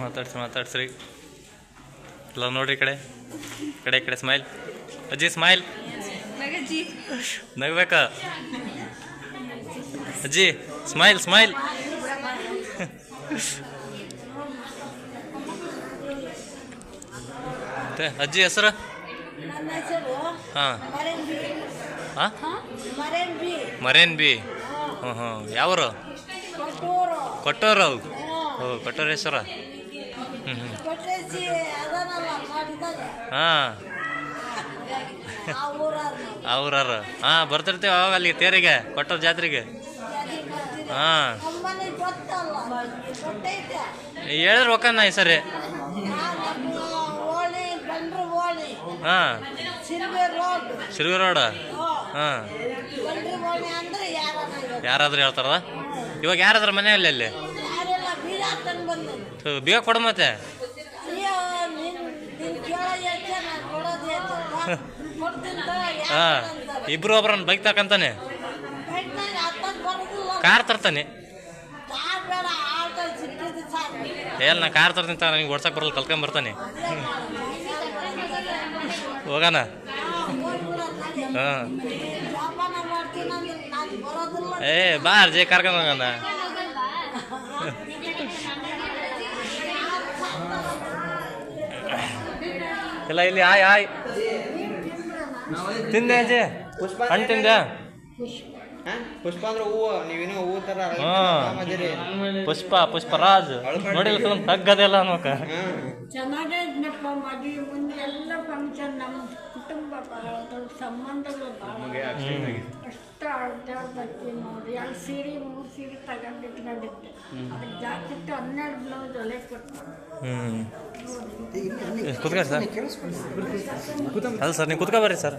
ಮಾತಾಡ್ಸಿ, ಮಾತಾಡ್ಸ್ರಿ. ಎಲ್ಲ ನೋಡ್ರಿ ಈ ಕಡೆ. ಈ ಕಡೆ ಈ ಕಡೆ ಸ್ಮೈಲ್ ಅಜ್ಜಿ ಸ್ಮೈಲ್ ನಗಜ್ಜಿ ನಗ್ಬೇಕ? ಅಜ್ಜಿ ಸ್ಮೈಲ್ ಸ್ಮೈಲ್ ಮತ್ತೆ ಅಜ್ಜಿ ಹೆಸರು? ಹಾಂ. ಮರೇನ್ ಬಿ. ಹಾಂ? ಮರೇನ್ ಬಿ. ಹ್ಞೂ ಹ್ಞೂ ಯಾವರು? ಕೊಟ್ಟೂರು. ಕೊಟ್ಟೋರು ಓ ಕೊಟ್ಟೋರೇಶ್ವರ ಹ್ಞೂ ಹ್ಞೂ ಹಾಂ. ಅವ್ರಾರ ಹಾಂ ಬರ್ತಿರ್ತೀವಿ ಅವಾಗ ಅಲ್ಲಿಗೆ ತೇರಿಗೆ ಕೊಟ್ಟೋರ್ ಜಾತ್ರೆಗೆ. ಹಾಂ. ಹೇಳಿದ್ರೆ ಒಕ್ಕನ್ನ ಈ ಸರಿ. ಹಾಂ. ಸಿಲ್ವೆ ರೋಡ್ ಹಾಂ. ಯಾರಾದ್ರೂ ಹೇಳ್ತಾರ ಇವಾಗ ಯಾರಾದ್ರ ಮನೆಯಲ್ಲಿ ಅಲ್ಲಿ? ಥು, ಕೊಡು ಮತ್ತೆ. ಹಾಂ. ಇಬ್ರು ಒಬ್ರನ್ನ ಬೈಕ್ ತಕಂತಾನೆ. ಕಾರ್ ತರ್ತಾನೆ. ಏಲ್ ನಾ ಕಾರ್ ತರ್ತೀನಿ ತಾನ ನನಗೆ ಓಡ್ಸಕ್ ಬರಲ್ಲ ಕಲ್ಕೊಂಡ್ ಬರ್ತಾನೆ ಹೋಗೋಣ? ಹಾಂ. ಏ, ಬಾ, ಅರ್ಜಿ ಕರ್ಕೊಂಡು ಹೋಗೋಣ. ಇಲ್ಲ, ಇಲ್ಲಿ ಆಯ್ ಆಯ್. ತಿಂದೆ ಅಜ್ಜಿ ಹಣ್ಣು ತಿಂದೆ? ಹಾ? ಪುಷ್ಪ ಅಂದ್ರೆ ಹೂವು. ನೀವೇನೋ ಹೂವು ತರ ಹಾಂ. ಪುಷ್ಪ ಪುಷ್ಪರಾಜ್. ನೋಡಿ ಫಿಲ್ಮ್ ತಗ್ಗದೆಲ್ಲ ನೋಕ ಚೆನ್ನಾಗೇ ಇದ್ನಪ್ಪ ಮದುವೆ ಮುಂದೆ ಎಲ್ಲ ಫಂಕ್ಷನ್ ನಮ್ಮ ಕುಟುಂಬ ಭಾಳ ದೊಡ್ಡ ಸಂಬಂಧಗಳು ಭಾಳ ಅಷ್ಟು ಅಡ್ಡಾಡ್ಬೇಕು ನೋಡಿ. ಎರಡು ಸೀರೆ ಮೂರು ಸೀರೆ ತಗೊಂಡು ಅದಕ್ಕೆ ಜಾಕೆಟ್ ಹನ್ನೆರಡು ಬ್ಲೌಸ್ ಒಲೆ ಕೊಟ್ಟು ಹ್ಞೂ ಕುತ್ಕೊಳ್ಳಿ ಸರ್. ಅಲ್ಲ ಸರ್ ನೀವು ಕುತ್ಕ ಬರ್ರಿ ಸರ್.